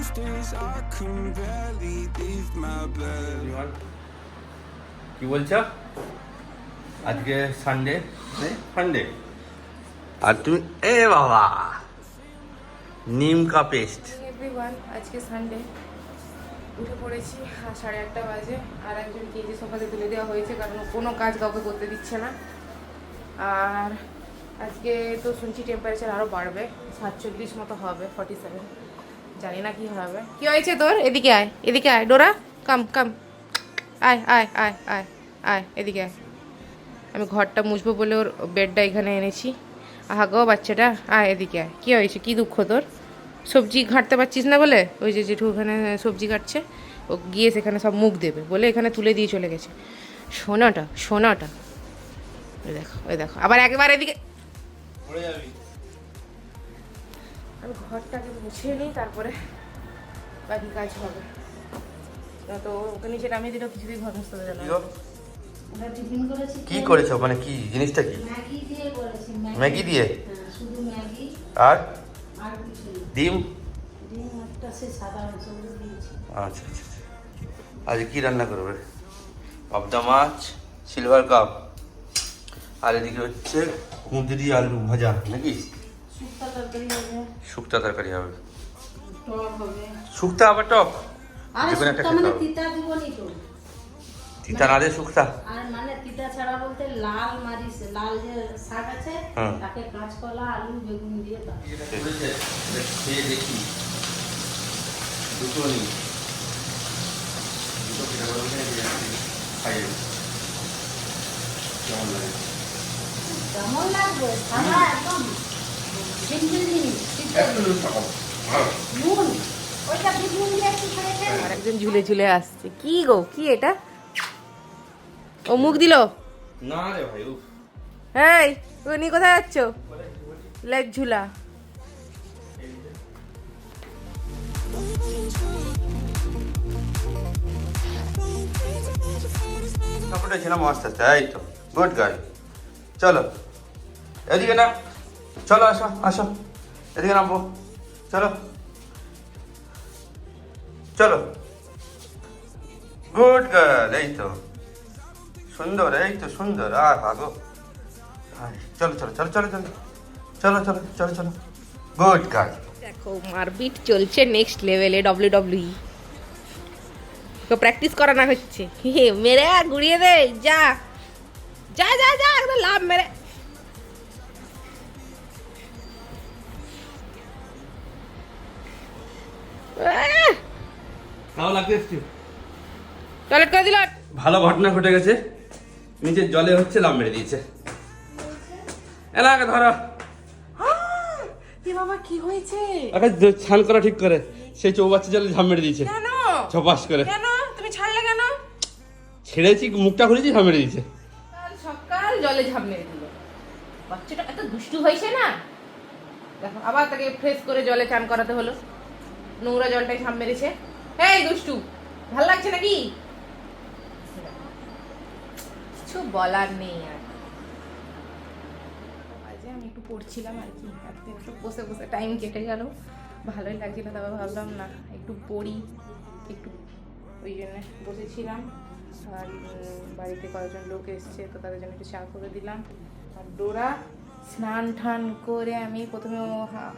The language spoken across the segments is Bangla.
Most days I can barely leave my bed. কি বলছো? আজকে সানডে সানডে আর তুমি এ বাবা নিম কা পেস্ট। এভরিওয়ান আজকে সানডে উঠে পড়েছি সাড়ে আটটা বাজে আর একজন কেজি সোফাতে তুলে দেওয়া হয়েছে কারণ কোনো কাজ কাউকে করতে দিচ্ছে না। আর আজকে তো শুনছি টেম্পারেচার আরও বাড়বে সাতচল্লিশ মতো হবে ফর্টি সেভেন জানি না কি হবে। কি হয়েছে তোর? এদিকে আয় এদিকে আয়। ডোরা কাম কাম আয় আয় আয় আয় আয়, এদিকে আয়। আমি ঘরটা মুছবো বলে ওর বেডটা এখানে এনেছি। আহা গো বাচ্চাটা, আয়, এদিকে আয়। কী হয়েছে? কী দুঃখ তোর? সবজি ঘাঁটতে পারছিস না বলে? ওই যে জেঠু ওখানে সবজি কাটছে ও গিয়ে সেখানে সব মুখ দেবে বলে এখানে তুলে দিয়ে চলে গেছে। সোনাটা সোনাটা ওই দেখো ওই দেখো। আবার একবার এদিকে আমি ঘরটাকে মুছিয়ে নিই তারপরে বাকি কাজ হবে। তো ওকে নিচে নামিয়ে দিলেও কিছুতেই ঘর মুছতে দেবে না। ওটা টিফিন করেছি। কি করেছ? মানে কি জিনিসটা কি? ম্যাগি দিয়ে দিয়ে? হ্যাঁ, শুধু ম্যাগি। আর? আর কিছু নেই। ডিম? ডিম একটা সে সাদা মাংস করে দিয়েছি। আচ্ছা আচ্ছা আচ্ছা। আজ কি রান্না করবে? পাবদা মাছ সিলভার কাপ। আর এদিকে হচ্ছে কুঁদরি আলু ভাজা নাকি? তরকারি হবে। শুক্তা তরকারি হবে। টক হবে। শুক্তা আবার টক? আর শুক্তা মানে তিতা দিবনি তো। তিতা না দিয়ে শুক্তা? আর মানে তিতা ছাড়া বলতে লাল মারিচ লাল যে শাক আছে তাকে কাঁচকলা আলু বেগুন দিয়ে দাও খেয়ে দেখি। দুটো খাইয়ে কেমন লাগে? কেমন লাগবে? সাদা একদম। ঝুলে ঝুলে আসছে। কি গো কি এটা? ও মুখ দিল? না রে ভাই উফ। এই উনি কোথায় যাচ্ছ? লেগ ঝুলা। ছিলাম আস্তে আস্তে এই তো গুড গাই চলো এদিকে না। চলো, আসো আসো। এদিকে নামবো। চলো। চলো। গুড গার্ল এই তো। সুন্দর, এই তো সুন্দর। আর হাগো চলো চলো চলো চলো চলো। চলো চলো চলো চলো। গুড গার্ল দেখো, মারপিট চলছে নেক্সট লেভেলে ডব্লিউ ডব্লিউ তো প্র্যাকটিস করানো হচ্ছে। মেরে, গুড়িয়ে দে, যা। যা যা যা, একদম লাভ মেরে। টয়লেট করে দিল? ভালো ঘটনা ঘটে গেছে। নিচের জলে হচ্ছে লাভ মেরে দিয়েছে। এলাকা ধরো। এ বাবা কি হয়েছে? আগে স্নান করা ঠিক করে। সেই চৌবাচ্চা জলে ঝাম মেরে দিয়েছে। কেন? ছপাস করে। কেন? তুমি ছাড়লে কেন? ছেড়েছি মুখটা খুলেছি ঝাম মেরে দিয়েছে। সকাল জলে ঝাঁপ মেরে দিল। বাচ্চাটা এত দুষ্টু হয়েছে না? দেখো আবার তাকে ফ্রেশ করে জলে চান করাতে হলো। নোংরা জলটাই ঝাঁপ মেরেছে। এই দুষ্টু, ভালো লাগছে নাকি? কিছু বলার নেই আর। আজ আমি একটু পড়ছিলাম আর কি একদিন একটু বসে বসে টাইম কেটে গেল। ভালোই লাগছিল তবে ভাবলাম, না, একটু পড়ি, একটু ওই জন্য বসেছিলাম। আর বাড়িতে কয়েকজন লোক এসছে, তো তাদের জন্য একটু চা করে দিলাম। আর ডোরা স্নান টান করে আমি প্রথমে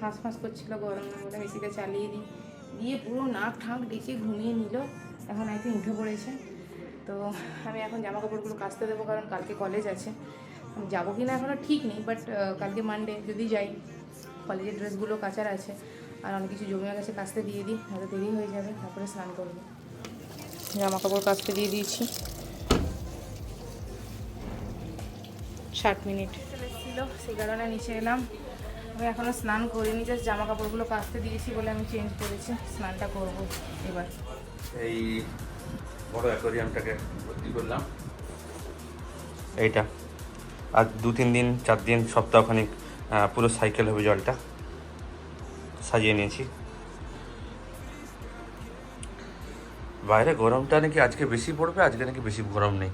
হাঁস ফাঁস করছিল গরম মেসিটা চালিয়ে দিই। দিয়ে পুরো নাক ঠাক ডেকে ঘুমিয়ে নিল। এখন একদিন উঠে পড়েছে। তো আমি এখন জামা কাপড়গুলো কাচতে দেবো কারণ কালকে কলেজ আছে। যাব কি না এখনও ঠিক নেই বাট কালকে মানডে যদি যাই কলেজের ড্রেসগুলো কাচার আছে, আর অনেক কিছু জমে গেছে কাচতে দিয়ে দিই হয়তো দেরি হয়ে যাবে, তারপরে স্নান করব। জামা কাপড় কাচতে দিয়ে দিয়েছি। ষাট মিনিট। এসেছিল, সেই কারণে নিচে এলাম। আমি এখনও স্নান করিনি জাস্ট জামা কাপড়গুলো কাচতে দিয়েছি বলে আমি চেঞ্জ করেছি। স্নানটা করব এবার। এই বড় অ্যাকোরিয়ামটাকে ভর্তি করলাম। এইটা। আর দু তিন দিন চার দিন সপ্তাহখানিক পুরো সাইকেল হবে জলটা। সাজিয়ে নিয়েছি। বাইরে গরমটা নাকি আজকে বেশি পড়বে আজকে নাকি বেশি গরম নেই।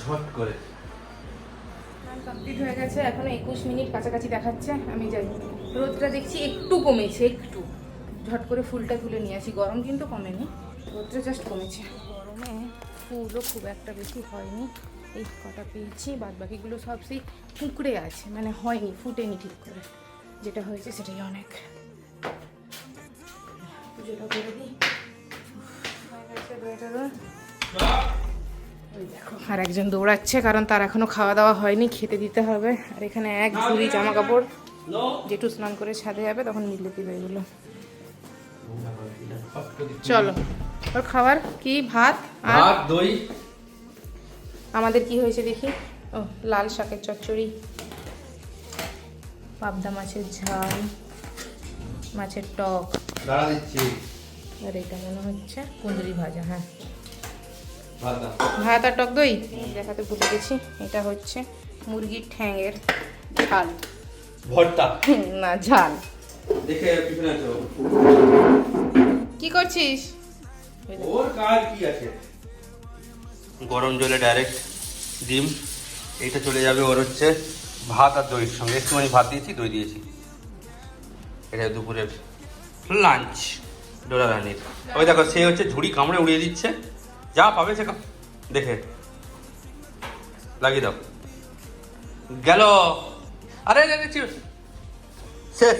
ঝট করে। কমপ্লিট হয়ে গেছে। এখনও একুশ মিনিট কাছাকাছি দেখাচ্ছে। আমি যাই। রোদটা দেখছি একটু কমেছে, একটু। ঝট করে ফুলটা তুলে নিয়ে আসি। গরম কিন্তু কমেনি। রোদ্রে জাস্ট কমেছে। গরমে ফুলও খুব একটা বেশি হয়নি। এই কটা পেয়েছি। বাদ বাকিগুলো সব সেই ঠুকরে আছে। মানে হয়নি, ফুটেনি ঠিক করে। যেটা হয়েছে সেটাই অনেক। পুজোটা করে দিই। আর একজন দৌড়াচ্ছে কারণ তার এখনও খাওয়া দাওয়া হয়নি খেতে দিতে হবে। আর এখানে এক ঝুড়ি জামা কাপড় যেটু স্নান করে ছাদে যাবে তখন মিলে দিবে এগুলো। চলো ওর খাবার কি? ভাত আর ভাত দই। আমাদের কি হয়েছে দেখি? ও লাল শাকের চচ্চড়ি পাবদা মাছের ঝাল মাছের টক। আর এটা মনে হচ্ছে কুঁদরি ভাজা হ্যাঁ। ভাত আর টক দই? দেখাতে ভুলে গেছি। এটা হচ্ছে মুরগির ঠ্যাঙের ঝাল। ভর্তা। না ঝাল। দেখে পিছনে আছো কি করছিস? ওর কাজ কি আছে? গরম জলে ডাইরেক্ট ডিম। এইটা চলে যাবে ওর হচ্ছে ভাত আর দইয়ের সঙ্গে। একটুখানি ভাত দিয়েছি দই দিয়েছি। এটা দুপুরের লাঞ্চ ডোরা রানির। ওই দেখো সে হচ্ছে ঝুড়ি কামড়ে উড়িয়ে দিচ্ছে। যা পাবে সে দেখে লাগিয়ে দাও। গেল। আরে শেষ।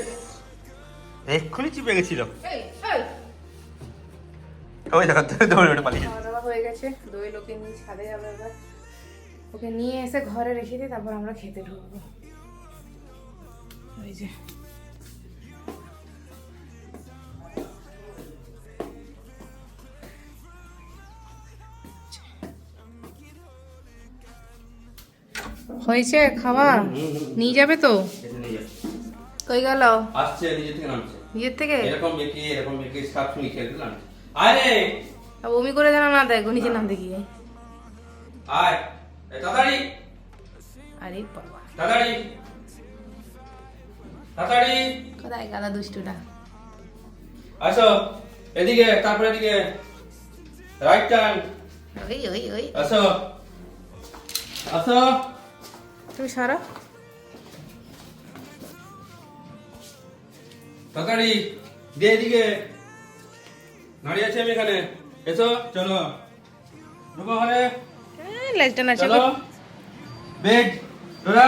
এক্ষুনি চিপে গেছিল। ওই দেখো দৌড়ে ওটা পালিয়ে হয়ে গেছে। দই লোকে নিয়ে ছাদে যাবে এবার। ওকে নিয়ে এসে ঘরে রেখে দিই তারপর আমরা খেতে ঢুকবো। ওই যে। হয়েছে খাওয়া? নিয়ে যাবে তো। কই গেল? আসছে নিজে থেকে নামছে। নিজের থেকে? এরকম মেকে এরকম মেকে সব সঙ্গে খেলতে নামছে। আরে বমি করে যেন না দেখো নিচে নাম দেখি আয়! তাড়াতাড়ি! আরে বাবা। তাড়াতাড়ি! তাড়াতাড়ি! কোথায় গাদা দুষ্টুটা? আসো এদিকে তারপরে এদিকে। Right turn. ওই ওই ওই। আসো। আসো। তুমি সারা। তাড়াতাড়ি দিয়ে এদিকে। দাঁড়িয়ে আছি আমি এখানে। এসো চলো। ঢুকো ঘরে। লাইটটা না চলো। বেড তোরা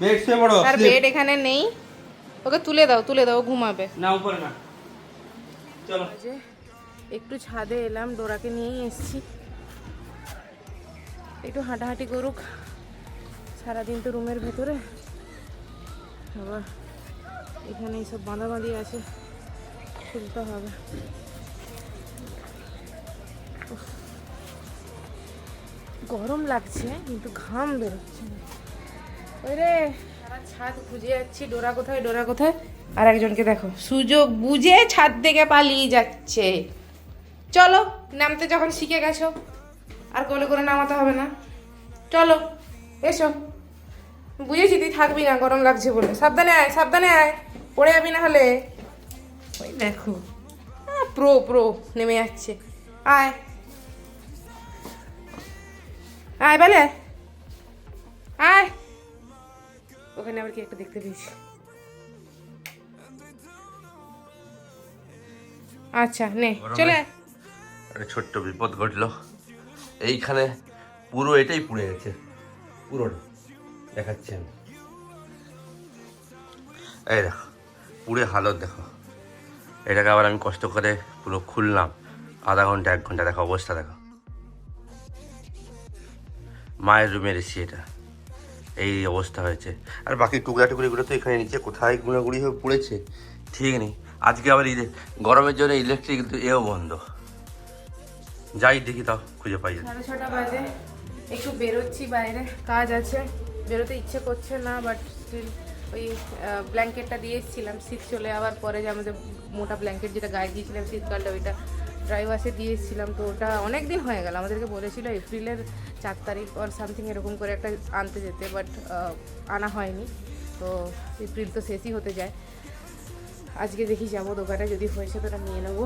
বেড শুয়ে পড়ো। আর বেড এখানে নেই। ওকে তুলে দাও তুলে দাও ঘুমাবে। না উপরে না। চলো। একটু ছাদে এলাম ডোরাকে নিয়েই এসেছি। একটু হাঁটাহাঁটি করুক। সারাদিন তো রুমের ভেতরে। আবার এখানে এইসব বাঁধা বাঁধি আছে, খুলতে হবে। গরম লাগছে, কিন্তু ঘাম বেরোচ্ছে। না ওই রে ছাদ খুঁজে যাচ্ছি, ডোরা কোথায় ডোরা কোথায়? আর একজনকে দেখো, সুযোগ বুঝে ছাদ থেকে পালিয়ে যাচ্ছে। চলো, নামতে যখন শিখে গেছো, আর কোলে করে নামাতে হবে না। চলো, এসো। বুঝেছি তুই থাকবি না গরম লাগছে বলে। সাবধানে আয় সাবধানে আয়। পড়ে যাবি না হলে। ওই দেখো। প্রো প্রো নেমে যাচ্ছে। আয়। আয় বলে। আয়। ওখানে আবার কি একটা দেখতে পেয়েছি। আচ্ছা নে চলে। একটা ছোট্ট বিপদ ঘটলো। এইখানে পুরো এটাই পুড়ে গেছে। পুরোটা। দেখাচ্ছি আমি। এই দেখো পুড়ে হালত দেখো। এটাকে আবার আমি কষ্ট করে পুরো খুললাম। আধা ঘণ্টা, এক ঘণ্টা, দেখো অবস্থা দেখো। মায়ের রুমের এসি এটা। এই অবস্থা হয়েছে। আর বাকি টুকরা টুকরিগুলো তো এখানে নিচে কোথায় গুঁড়াগুড়ি হয়ে পড়েছে, ঠিক নেই। আজকে আবার গরমের জন্য ইলেকট্রিক এও বন্ধ। যাই দেখি তাও খুঁজে পাই ছটা বাজে। একটু বেরোচ্ছি বাইরে, কাজ আছে। বেরোতে ইচ্ছে করছে না বাট স্টিল ওই ব্ল্যাঙ্কেটটা দিয়ে এসেছিলাম। শীত চলে আবার পরে যে আমাদের মোটা ব্ল্যাঙ্কেট যেটা গায়ে দিয়েছিলাম শীতকালটা ওইটা ড্রাই ওয়াশে দিয়ে এসেছিলাম। তো ওটা অনেক দিন হয়ে গেল। আমাদেরকে বলেছিল এপ্রিলের চার তারিখ অর সামথিং এরকম করে একটা আনতে যেতে বাট আনা হয়নি। তো এপ্রিল তো শেষই হতে যায়। আজকে দেখি যাব দোকানে যদি হয়েছে তো ওটা নিয়ে নেব।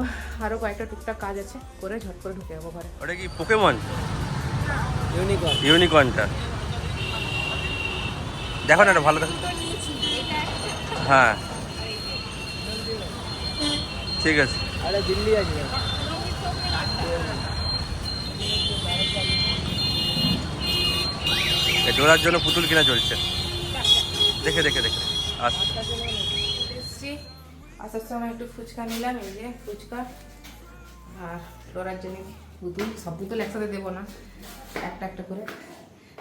আরও কয়েকটা টুকটাক কাজ আছে করে ঝট করে ঢুকে যাব ঘরে। ওটা কি পোকেমন ইউনিকর্ন ইউনিকর্নটা দেখো না এটা ভালো দেখো। হ্যাঁ। ঠিক আছে। আরে দিল্লি আছে। ডোরার জন্য পুতুল কিনা চলছে দেখে দেখে দেখে। আচ্ছা আসার সময় একটু ফুচকা নিলাম এই যে ফুচকা। আর ডোরার জন্য পুতুল সব পুতুল একসাথে দেবো না। একটা একটা করে।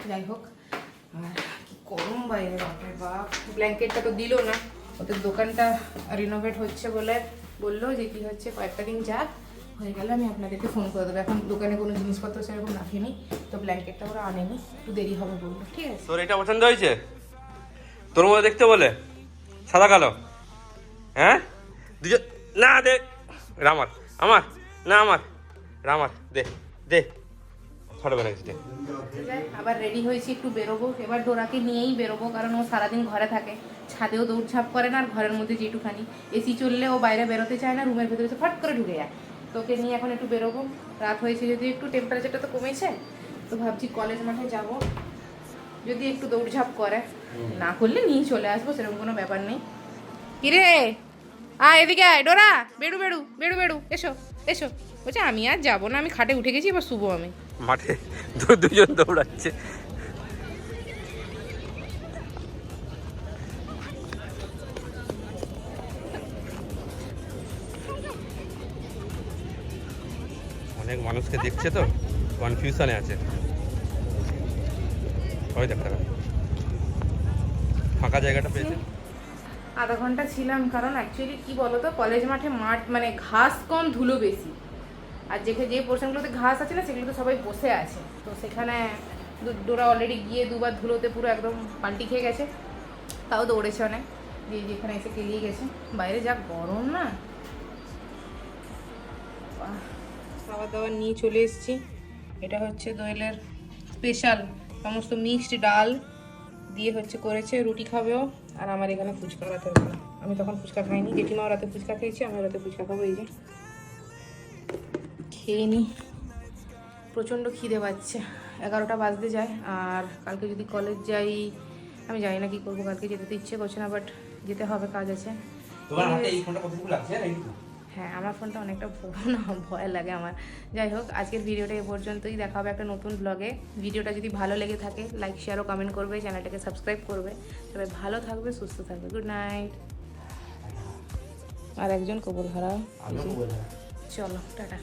যাই হোক। আর গরম বাইরে বাপরে বাপ। ব্ল্যাঙ্কেটটা তো দিলো না। ওদের দোকানটা রিনোভেট হচ্ছে বলে বলল যে কি হচ্ছে কয়েকটা দিন যাক হয়ে গেলে আমি আপনাদেরকে ফোন করে দেবো। এখন দোকানে কোনো জিনিসপত্র সেরকম রাখিনি তো ব্ল্যাঙ্কেটটা ওরা আনেনি একটু দেরি হবে বলল ঠিক আছে? তোর এটা পছন্দ হয়েছে? তোর মধ্যে দেখতে বলে? সাদা কালো? হ্যাঁ? দুজন না দে। রামার আমার। না আমার। রামার দে দে। ফটো দে আবার রেডি হয়েছি একটু বেরোবো। এবার ডোরাকে নিয়েই বেরোবো কারণ ও সারাদিন ঘরে থাকে। ছাদেও দৌড়ঝাঁপ করে না আর ঘরের মধ্যে যেটুখানি এসি চললে ও বাইরে বেরোতে চায় না রুমের ভেতরে ফট করে ঢুকে যায়। তো ওকে নিয়ে এখন একটু বেরোবো। রাত হয়েছে যদি একটু টেম্পারেচারটা তো কমেছে তো ভাবছি কলেজ মাঠে যাব। যদি একটু দৌড়ঝাঁপ করে না করলে নিয়ে চলে আসব সেরকম কোনো ব্যাপার নেই। কিরে? আয় এদিকে আয় ডোরা! বেড়ু বেড়ু বেড়ু বেড়ু এসো এসো। বলছে আমি আর যাব না আমি খাটে উঠে গেছি এবার শুবো আমি। মাঠে দুজন দৌড়াচ্ছে। অনেক মানুষকে দেখছে তো কনফিউশনে আছে। দেখা ফাঁকা জায়গাটা পেয়েছে। আধা ঘণ্টা ছিলাম, কারণ অ্যাকচুয়ালি কি বলতো কলেজ মাঠে মাঠ মানে ঘাস কম, ধুলো বেশি। আর যেখানে যে পোর্শনগুলোতে ঘাস আছে না, সেগুলোতে সবাই বসে আছে। তো সেখানে ডোরা অলরেডি গিয়ে দুবার ধুলোতে পুরো একদম পাল্টি খেয়ে গেছে। তাও দৌড়েছে অনেক দিয়ে যেখানে এসে কেলিয়ে গেছে। বাইরে যা গরম না। খাবার দাবার নিয়ে চলে এসেছি। এটা হচ্ছে দোয়েলের স্পেশাল সমস্ত মিক্সড ডাল দিয়ে হচ্ছে করেছে। রুটি খাবেও আর আমার এখানে ফুচকা বেলা। আমি তখন ফুচকা খাইনি। জেঠিমাও রাতে ফুচকা খেয়েছি আমি রাতে ফুচকা খাব এই যে। খেয়ে নিই। প্রচণ্ড খিদে পাচ্ছে। এগারোটা বাজতে যায় আর কালকে যদি কলেজ যাই আমি জানি না কি করব কালকে যেতে তো ইচ্ছে করছে না বাট যেতে হবে কাজ আছে। হ্যাঁ আমার ফোনটা অনেকটা বড় না ভয় লাগে আমার। যাই হোক আজকের ভিডিওটা এ পর্যন্তই দেখা হবে একটা নতুন ব্লগে ভিডিওটা যদি ভালো লেগে থাকে লাইক শেয়ার ও কমেন্ট করবে চ্যানেলটাকে সাবস্ক্রাইব করবে। সবাই ভালো থাকবে সুস্থ থাকবে। গুড নাইট আর একজন কবুল হারা চলো টাটা।